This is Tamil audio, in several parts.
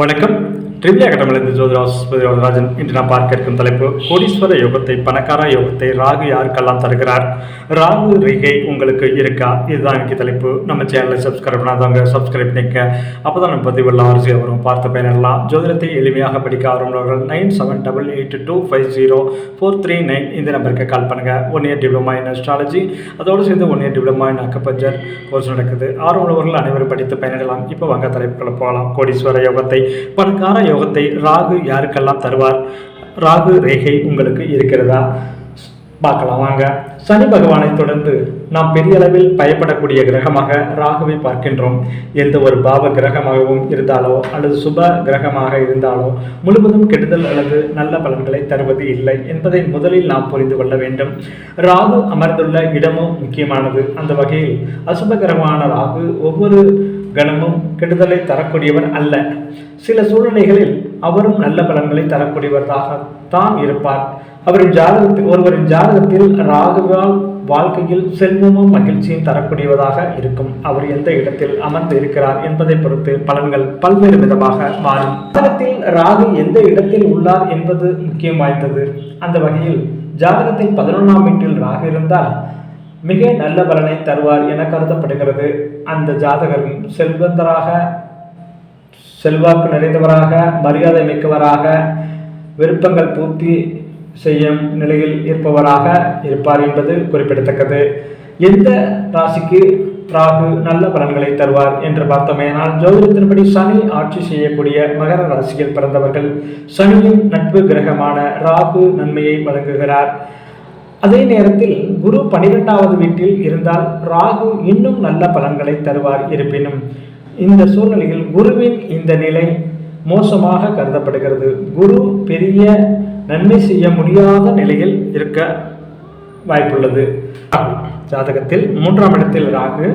வணக்கம். ட்ரிபிள் அகடமிலிருந்து ஜோதிராஸ் ராஜன் இன்று நாம் பார்க்க இருக்கும் தலைப்பு கோடீஸ்வர யோகத்தை பணக்கார யோகத்தை ராகு யாருக்கெல்லாம் தருகிறார்? ராகு ரேகை உங்களுக்கு இருக்கா? இதுதான் எனக்கு தலைப்பு. நம்ம சேனலை சப்ஸ்கிரைப் பண்ணாதவங்க சப்ஸ்கிரைப் பண்ணிக்க அப்போ தான் நம்ம பதிவுள்ள ஆர்சியாக வரும். பார்த்த பயனெல்லாம். ஜோதிடத்தை எளிமையாக படிக்க ஆரம்பவர்கள் nine seven double eight two five zero four three nine இந்த நம்பருக்கு கால் பண்ணுங்கள் one year diploma in astrology அதோடு சேர்ந்து one year diploma in acupuncture course நடக்குது. ஆர்வலவர்கள் அனைவரும் படித்து பயனிடலாம் இப்போ வாங்க தலைப்புகளை போகலாம். கோடீஸ்வர யோகத்தை பணக்கார யோகத்தை ராகு யாருக்கெல்லாம் தருவார்? ராகு ரேகை உங்களுக்கு இருக்கிறதா? பார்க்கலாம். வாங்க. சனி பகவானை தொடர்ந்து நாம் பெரிய அளவில் பயப்படக்கூடிய கிரகமாக ராகுவை பார்க்கின்றோம். எந்த ஒரு பாவ கிரகமாகவும் இருந்தாலோ அல்லது சுப கிரகமாக இருந்தாலோ முழுவதும் கெடுதல் அல்லது நல்ல பலன்களை தருவது இல்லை என்பதை முதலில் நாம் புரிந்து கொள்ள வேண்டும். ராகு அமர்ந்துள்ள இடமும் முக்கியமானது. அந்த வகையில் அசுப கிரகமான ராகு ஒவ்வொரு கணமும் கெடுதலை தரக்கூடியவர் அல்ல. சில சூழ்நிலைகளில் அவரும் நல்ல பலன்களை தரக்கூடியவராகத்தான் இருப்பார். அவரின் ஜாதகத்தில் ஒருவரின் ஜாதகத்தில் ராகுவால் வாழ்க்கையில் செல்வமும் மகிழ்ச்சியும் தரக்கூடியவதாக இருக்கும். அவர் எந்த இடத்தில் அமர்ந்து இருக்கிறார் என்பதை பொறுத்து பலன்கள் பல்வேறு விதமாக மாறும். ஜாதகத்தில் ராகு எந்த இடத்தில் உள்ளார் என்பது முக்கியம் வாய்ந்தது. அந்த வகையில் ஜாதகத்தில் பதினொன்றாம் வீட்டில் ராகு இருந்தால் மிக நல்ல பலனை தருவார் என கருதப்படுகிறது. அந்த ஜாதகரும் செல்வந்தராக செல்வாக்கு நிறைந்தவராக மரியாதை மிக்கவராக விருப்பங்கள் பூர்த்தி செய்யும் நிலையில் இருப்பவராக இருப்பார் என்பது குறிப்பிடத்தக்கது. எந்த ராசிக்கு ராகு நல்ல பலன்களை தருவார் என்று பார்த்தோமேனால் ஜோதிடத்தின்படி சனி ஆட்சி செய்யக்கூடிய மகர ராசியில் பிறந்தவர்கள் சனியின் நட்பு கிரகமான ராகு நன்மையை வழங்குகிறார். அதே நேரத்தில் குரு பனிரெண்டாவது வீட்டில் இருந்தால் ராகு இன்னும் நல்ல பலன்களை தருவார் இருப்பினும் இந்த சூழ்நிலையில் குருவின் இந்த நிலை மோசமாக கருதப்படுகிறது. குரு பெரிய நன்மை செய்ய முடியாத நிலையில் இருக்க வாய்ப்புள்ளது. ஜாதகத்தில் மூன்றாம் இடத்தில் ராகு.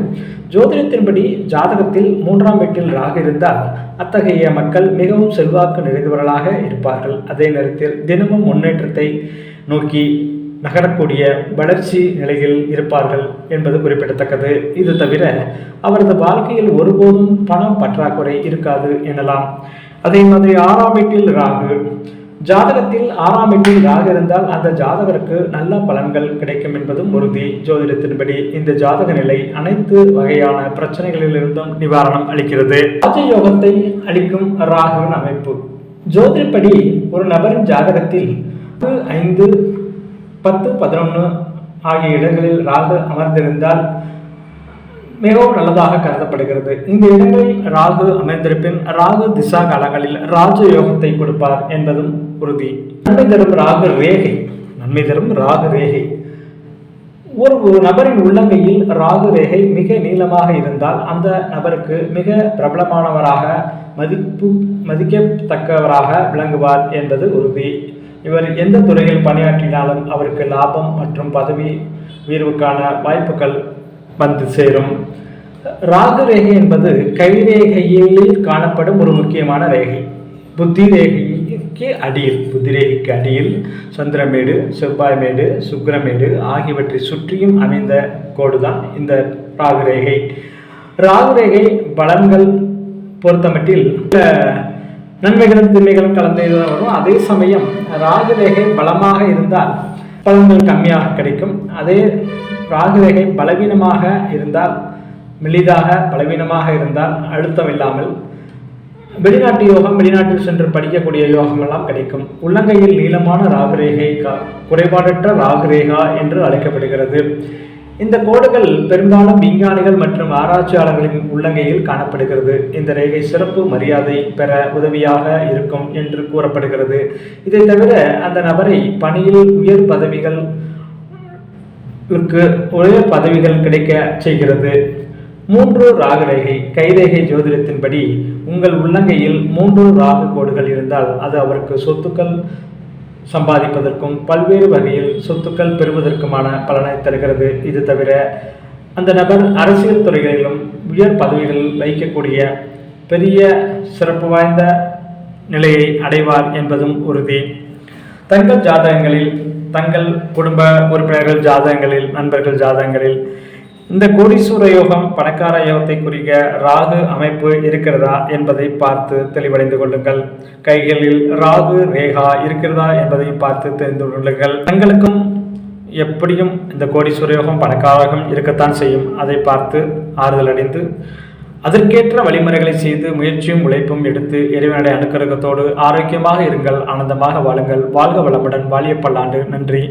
ஜோதிடத்தின்படி ஜாதகத்தில் மூன்றாம் வீட்டில் ராகு இருந்தால் அத்தகைய மக்கள் மிகவும் செல்வாக்கு நிறைந்தவர்களாக இருப்பார்கள். அதே நேரத்தில் தினமும் முன்னேற்றத்தை நோக்கி நகரக்கூடிய வளர்ச்சி நிலையில் இருப்பார்கள் என்பது குறிப்பிடத்தக்கது. இது தவிர அவரது வாழ்க்கையில் ஒருபோதும் பணம் பற்றாக்குறை இருக்காது எனலாம். அதே மாதிரி ஆறாம் வீட்டில் ராகு. ஜாதகத்தில் ஆறாம் வீட்டில் ராகு இருந்தால் அந்த ஜாதகருக்கு நல்ல பலன்கள் கிடைக்கும் என்பதும் உறுதி. ஜோதிடத்தின்படி இந்த ஜாதக நிலை அனைத்து வகையான பிரச்சனைகளிலிருந்தும் நிவாரணம் அளிக்கிறது. ராஜயோகத்தை அளிக்கும் ராகுவின் அமைப்பு. ஜோதிடப்படி ஒரு நபரின் ஜாதகத்தில் ஐந்து பத்து பதினொன்று ஆகிய இடங்களில் ராகு அமர்ந்திருந்தால் மிகவும் நல்லதாக கருதப்படுகிறது. இந்த இடங்களில் ராகு அமைந்திருப்பின் ராகு திசா காலங்களில் ராஜயோகத்தை கொடுப்பார் என்பதும் உறுதி. நன்மை தரும் ராகு ரேகை. நன்மை தரும் ராகு ரேகை. ஒரு ஒரு நபரின் உள்ளங்கையில் ராகு ரேகை மிக நீளமாக இருந்தால் அந்த நபருக்கு மிக பிரபலமானவராக மதிப்பு மதிக்கத்தக்கவராக விளங்குவார் என்பது உறுதி. இவர் எந்த துறையில் பணியாற்றினாலும் அவருக்கு லாபம் மற்றும் பதவி உயர்வுக்கான வாய்ப்புகள் வந்து சேரும். ராகு ரேகை என்பது கைரேகையில் காணப்படும் ஒரு முக்கியமான ரேகை. புத்தி ரேகைக்கு அடியில் புத்தி ரேகைக்கு அடியில் சந்திரமேடு செவ்வாய்மேடு சுக்கிரமேடு ஆகியவற்றை சுற்றியும் அமைந்த கோடுதான் இந்த ராகு ரேகை ராகு ரேகை பலன்கள் பொறுத்தமட்டில் நன்மைகளும் தீமைகளும் கலந்து இதுதான் வரும். அதே சமயம் ராகுரேகை பலமாக இருந்தால் பலன்கள் கம்மியாக கிடைக்கும். அதே ராகுரேகை பலவீனமாக இருந்தால் மெலிதாக பலவீனமாக இருந்தால் அழுத்தம் இல்லாமல் வெளிநாட்டு யோகம் வெளிநாட்டில் சென்று படிக்கக்கூடிய யோகம் எல்லாம் கிடைக்கும். உள்ளங்கையில் நீளமான ராகுரேகை குறைபாடற்ற ராகுரேகா என்று அழைக்கப்படுகிறது. இந்த கோடுகள் பெரும்பாலும் விஞ்ஞானிகள் மற்றும் ஆராய்ச்சியாளர்களின் உள்ளங்கையில் காணப்படுகிறது. இந்த ரேகை சிறப்பு மரியாதை பெற உதவியாக இருக்கும் என்று கூறப்படுகிறது. இதை தவிர அந்த நபரை பணியில் உயர் பதவிகள் உயர் பதவிகள் கிடைக்க செய்கிறது. மூன்று ராகு ரேகை கைரேகை ஜோதிடத்தின்படி உங்கள் உள்ளங்கையில் மூன்று ராகு கோடுகள் இருந்தால் அது அவருக்கு சொத்துக்கள் சம்பாதிப்பதற்கும் பல்வேறு வகையில் சொத்துக்கள் பெறுவதற்குமான பலனை தருகிறது. இது தவிர அந்த நபர் அரசியல் துறைகளிலும் உயர் பதவிகளில் வைக்கக்கூடிய பெரிய சிறப்பு வாய்ந்த நிலையை அடைவார் என்பதும் உறுதி. தங்கள் ஜாதகங்களில் தங்கள் குடும்ப உறுப்பினர்கள் ஜாதகங்களில் நண்பர்கள் ஜாதகங்களில் இந்த கோடீஸ்வர யோகம் பணக்கார யோகத்தை குறிக்க ராகு அமைப்பு இருக்கிறதா என்பதை பார்த்து தெளிவடைந்து கொள்ளுங்கள். கைகளில் ராகு ரேகா இருக்கிறதா என்பதை பார்த்து தெரிந்து கொள்ளுங்கள். தங்களுக்கும் எப்படியும் இந்த கோடீஸ்வர யோகம் பணக்காரகம் இருக்கத்தான் செய்யும். அதை பார்த்து ஆறுதல் அடைந்து அதற்கேற்ற வழிமுறைகளை செய்து முயற்சியும் உழைப்பும் எடுத்து இறைவனுடைய அனுக்கிரகத்தோடு ஆரோக்கியமாக இருங்கள் ஆனந்தமாக வாழுங்கள். வாழ்க வளமுடன் வாழிய பல்லாண்டு நன்றி.